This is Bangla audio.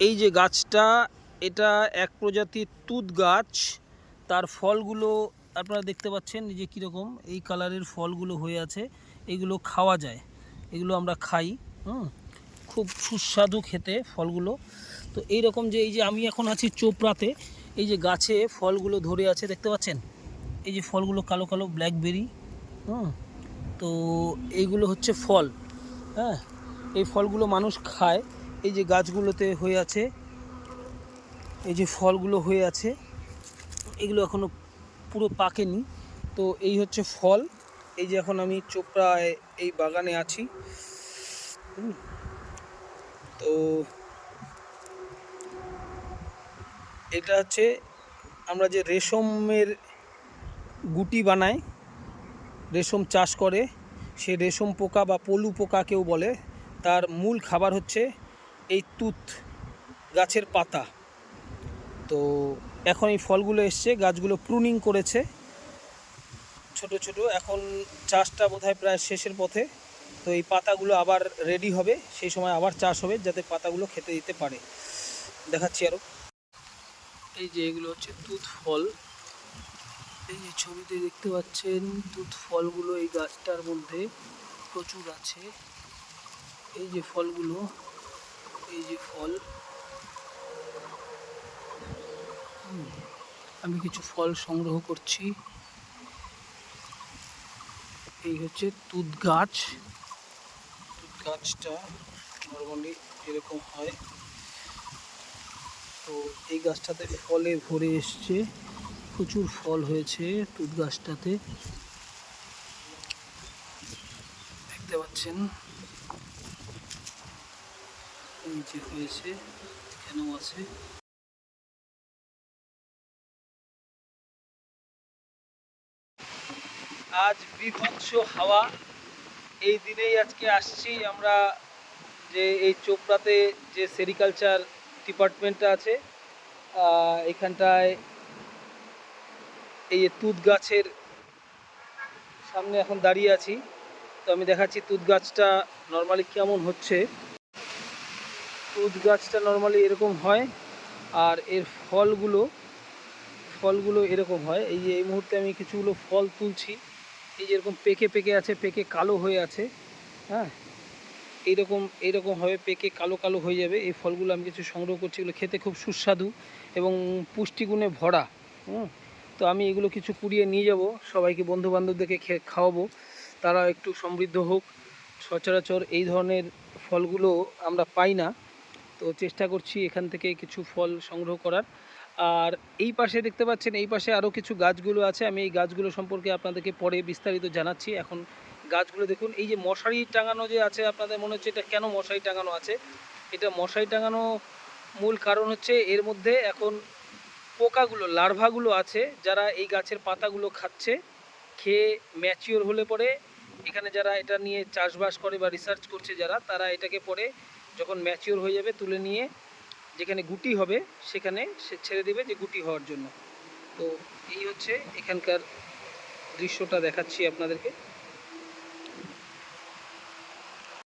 এই যে গাছটা, এটা এক প্রজাতির তুত গাছ। তার ফলগুলো আপনারা দেখতে পাচ্ছেন যে কীরকম, এই কালারের ফলগুলো হয়ে আছে। এগুলো খাওয়া যায়, এগুলো আমরা খাই, হুম? খুব সুস্বাদু খেতে ফলগুলো। তো এই রকম যে, এই যে আমি এখন আছি চোপড়াতে, এই যে গাছে ফলগুলো ধরে আছে, দেখতে পাচ্ছেন? এই যে ফলগুলো কালো কালো ব্ল্যাকবেরি হুম? তো এইগুলো হচ্ছে ফল হ্যাঁ? এই ফলগুলো মানুষ খায়। এই যে গাছগুলোতে হয়ে আছে, এই যে ফলগুলো হয়ে আছে, এগুলো এখনও পুরো পাকেনি। তো এই হচ্ছে ফল। এই যে এখন আমি চোপড়ায় এই বাগানে আছি। তো এটা হচ্ছে আমরা যে রেশমের গুটি বানাই, রেশম চাষ করে, সে রেশম পোকা বা পলু পোকা কেউ বলে, তার মূল খাবার হচ্ছে এই তুত গাছের পাতা। তো এখন এই ফলগুলো এসছে, গাছগুলো প্রুনিং করেছে। ছোট ছোট, এখন চাষটা বোধহয় প্রায় শেষের পথে। তো এই পাতাগুলো আবার রেডি হবে, সেই সময় আবার চাষ হবে, যাতে পাতাগুলো খেতে দিতে পারে। দেখাচ্ছি আরও এই যে এগুলো হচ্ছে তুত ফল। এই যে ছবিতে দেখতে পাচ্ছেন, তুত ফলগুলো এই গাছটার মধ্যে প্রচুর আছে। এই যে ফলগুলো এই যে ফল। আমি কিছু ফল সংগ্রহ করছি। এই হচ্ছে তুত গাছ। তুত গাছটা নর্মালি এরকম হয়। তো এই গাছটাতে ফলে ভরে এসছে। প্রচুর ফল হয়েছে তুত গাছটাতে। দেখতে পাচ্ছেন। হয়েছে কেন আছে। আজ বিভৎস হাওয়া। এই দিনেই আজকে আসছি আমরা যে এই চোপড়াতে যে সেরিকালচার ডিপার্টমেন্টটা আছে এখানটায় এই তুত গাছের সামনে এখন দাঁড়িয়ে আছি। তো আমি দেখাচ্ছি তুত গাছটা নর্মালি কেমন হচ্ছে। তুত গাছটা নর্মালি এরকম হয়, আর এর ফলগুলো ফলগুলো এরকম হয়। এই যে এই মুহূর্তে আমি কিছুগুলো ফল তুলছি, এই যে এরকম পেকে পেকে আছে, পেকে কালো হয়ে আছে হ্যাঁ? এইরকম এইরকমভাবে পেকে কালো কালো হয়ে যাবে। এই ফলগুলো আমি কিছু সংগ্রহ করছি, এগুলো খেতে খুব সুস্বাদু এবং পুষ্টিগুণে ভরা, হুম? তো আমি এগুলো কিছু কুড়িয়ে নিয়ে যাব, সবাইকে বন্ধু বান্ধবদেরকে খে, খাওয়াবো। তারা একটু সমৃদ্ধ হোক। সচরাচর এই ধরনের ফলগুলো আমরা পাই না। তো চেষ্টা করছি এখান থেকে কিছু ফল সংগ্রহ করার। আর এই পাশে দেখতে পাচ্ছেন, এই পাশে আরও কিছু গাছগুলো আছে। আমি এই গাছগুলো সম্পর্কে আপনাদেরকে পরে বিস্তারিত জানাচ্ছি। এখন গাছগুলো দেখুন, এই যে মশারি টাঙানো যে আছে, আপনাদের মনে হচ্ছে এটা কেন মশারি টাঙানো আছে? এটা মশারি টাঙানো মূল কারণ হচ্ছে এর মধ্যে এখন পোকাগুলো, লার্ভাগুলো আছে। যারা এই গাছের পাতাগুলো খাচ্ছে, খেয়ে ম্যাচিওর হলে পরে এখানে যারা এটা নিয়ে চাষবাস করে বা রিসার্চ করছে যারা, তারা এটাকে পরে যখন ম্যাচিওর হয়ে যাবে, তুলে নিয়ে যেখানে গুটি হবে, সেখানে সে ছেড়ে দেবে যে গুটি হওয়ার জন্য। তো এই হচ্ছে এখানকার দৃশ্যটা দেখাচ্ছি আপনাদেরকে।